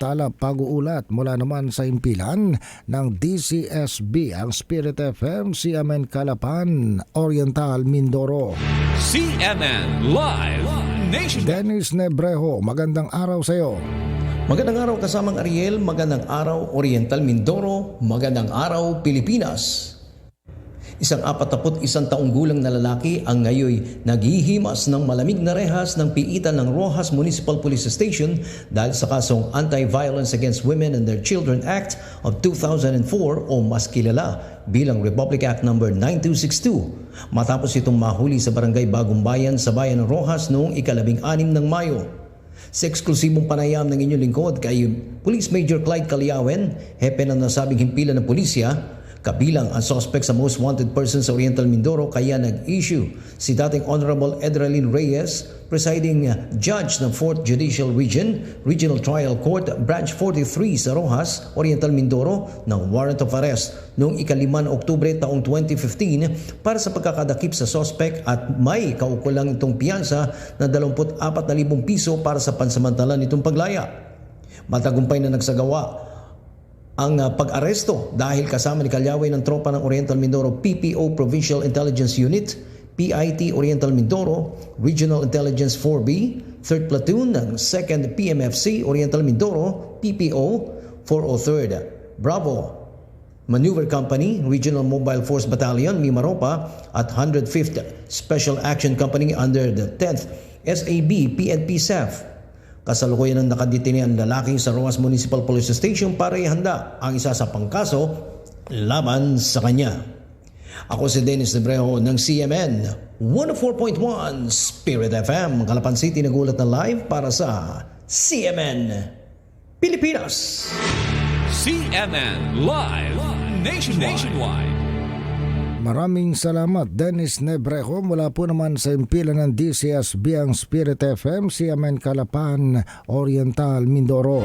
Tala pag-uulat mula naman sa impilan ng DCSB ang Spirit FM, CMN Kalapan, Oriental, Mindoro. CNN Live Nation. Dennis Nebrejo, magandang araw sa iyo. Magandang araw kasamang Ariel, magandang araw Oriental Mindoro, magandang araw Pilipinas. Isang apatapot isang taong gulang na lalaki ang ngayoy naghihimas ng malamig na rehas ng piitan ng Rojas Municipal Police Station dahil sa kasong Anti-Violence Against Women and Their Children Act of 2004 o mas kilala bilang Republic Act No. 9262 matapos itong mahuli sa barangay Bagong Bayan sa bayan ng Rojas noong ikalabing anim ng Mayo. Sa eksklusibong panayam ng inyong lingkod kay Police Major Clyde Caliawen, hepe ng nasabing himpilan ng pulisya, kabilang ang suspect sa most wanted person sa Oriental Mindoro kaya nag-issue si dating Honorable Edralyn Reyes, presiding judge ng 4th Judicial Region, Regional Trial Court, Branch 43 sa Rojas, Oriental Mindoro, ng warrant of arrest noong ikaliman Oktubre taong 2015 para sa pagkakadakip sa suspect at may kaukulang itong piyansa na 24,000 piso para sa pansamantala nitong paglaya. Matagumpay na nagsagawa ang uh, pag-aresto dahil kasama ni Kalyaway ng tropa ng Oriental Mindoro PPO Provincial Intelligence Unit, PIT Oriental Mindoro, Regional Intelligence 4B, 3rd Platoon ng 2nd PMFC Oriental Mindoro, PPO 403rd Bravo Maneuver Company, Regional Mobile Force Battalion, Mimaropa at 105th Special Action Company under the 10th SAB PNP SAF. Kasalukuyan ng nakadetine ang lalaki sa Roas Municipal Police Station para ihanda ang isa sa pangkaso laban sa kanya. Ako si Dennis Lebrejo ng CMN 104.1 Spirit FM, Calapan City nagulat na live para sa CMN Pilipinas. CNN Live Nation. Nationwide. Maraming salamat Dennis Nebrejo mula po naman sa impilan ng DCSB ang Spirit FM, CMN Kalapan, Oriental, Mindoro.